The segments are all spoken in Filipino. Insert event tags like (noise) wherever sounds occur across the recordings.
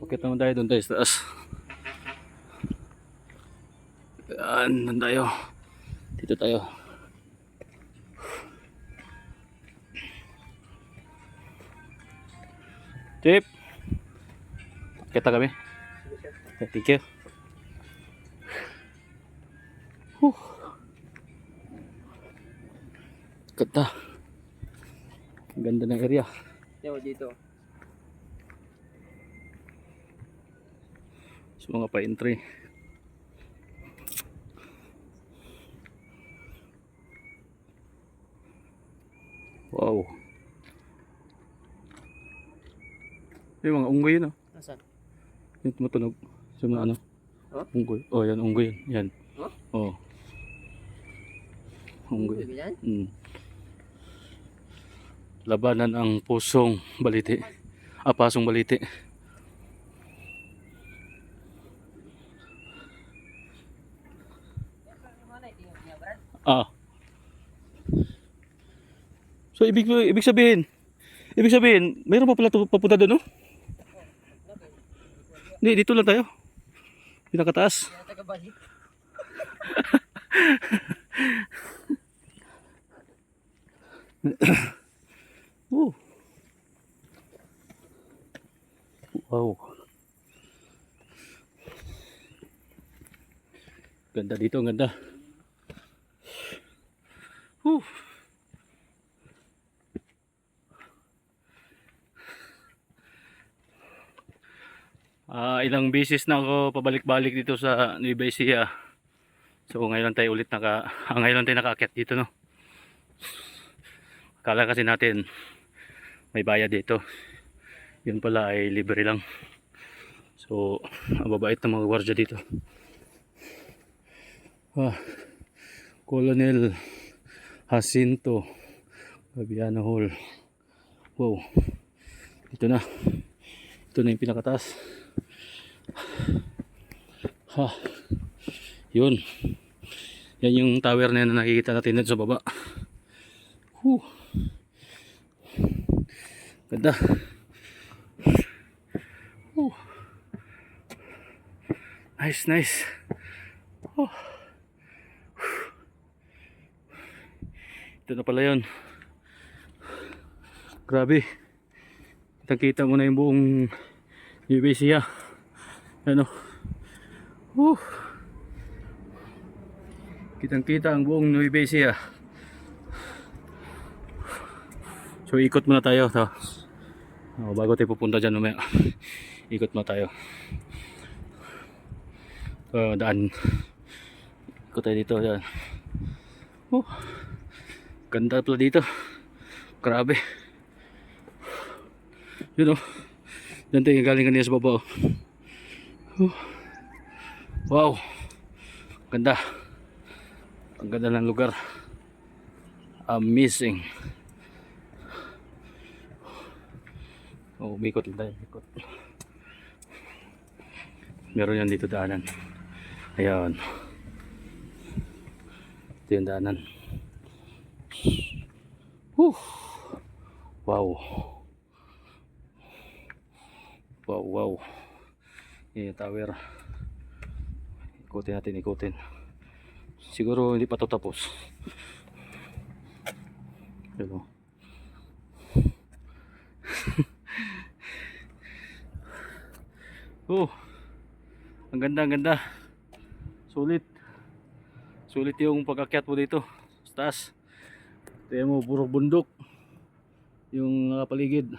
Okay naman tayo doon tayo sa taas. Yan, doon tayo. Dito tayo. Chip! Kita kami. Thank you. Whew. Ganda. Ganda ng area. Yo, dito. Mga tree. Wow. Yung mga unggoy yun ah. Nasaan? Yung tumutunog. Sa mga ano. Huh? Unggoy. Oh, yan unggoy yan. Yan. Huh? Oh. Unggoy. Ganyan? Mm. Labanan ang pusong baliti. Ah, pasong baliti. Ah. So ibig ibig sabihin, ibig sabihin, mayroon pa pala papunta doon, no? Hindi, dito lang tayo. Taga (laughs) balik. Oh. Wow. Ganda dito, ganda. Whew. Ah, ilang beses na ako pabalik-balik dito sa Nueva. So ngayon lang tayo ulit naka ah, ngayon tayo nakaakyat dito no. Akala kasi natin may bayad dito. Yun pala ay libre lang. So, mababait na mga gwardiya dito. Ah, Colonel Jacinto Gabiana Hall. Wow. Ito na. Ito na yung pinakataas. Ha. Yun. Yan yung tower na yan na nakikita natin sa baba. Whew. Ganda. Oh. Nice, nice. Oh. Ito na pala yun. Grabe. Kitang-kita mo na yung buong UBC Ano? Oh. Kitang-kita ang buong Nueva Ecija. So ikot muna tayo to. Oh, bago tayo pupunta dyan mamaya. Ikot muna tayo. So, daan. Ikot tayo dito. Yan. Oh, ganda pala dito. Grabe. Yun oh. Diyan tayo galing kanina sa baba. oh. Oh. Wow. Ganda. Ang ganda ng lugar. Amazing. Oh, umikot lang tayo, umikot. Meron yan dito daanan. Ayan. Ito yung daanan. Whew. Wow. Wow, wow. Yung tower. Ikutin natin, ikutin. Siguro hindi pa to tapos. Yan o. Oh. Ang ganda, ang ganda. Sulit. Sulit yung pagkakyat mo dito. Taas. Tingnan mo, puro bundok. Yung nakapaligid.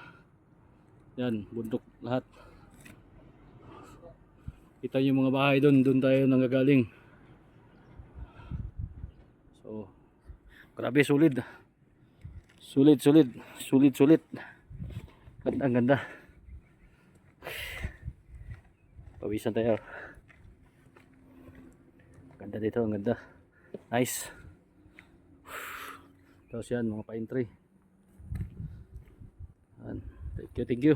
Yan, bundok lahat. Kita yung mga bahay doon. Doon tayo nanggagaling. So, grabe, sulit. Sulit, sulit. Sulit, sulit. Ganda, ang ganda. Pawisan tayo. Ganda dito, ang ganda. Nice. Tapos yan, mga. Yan. Thank you, thank you.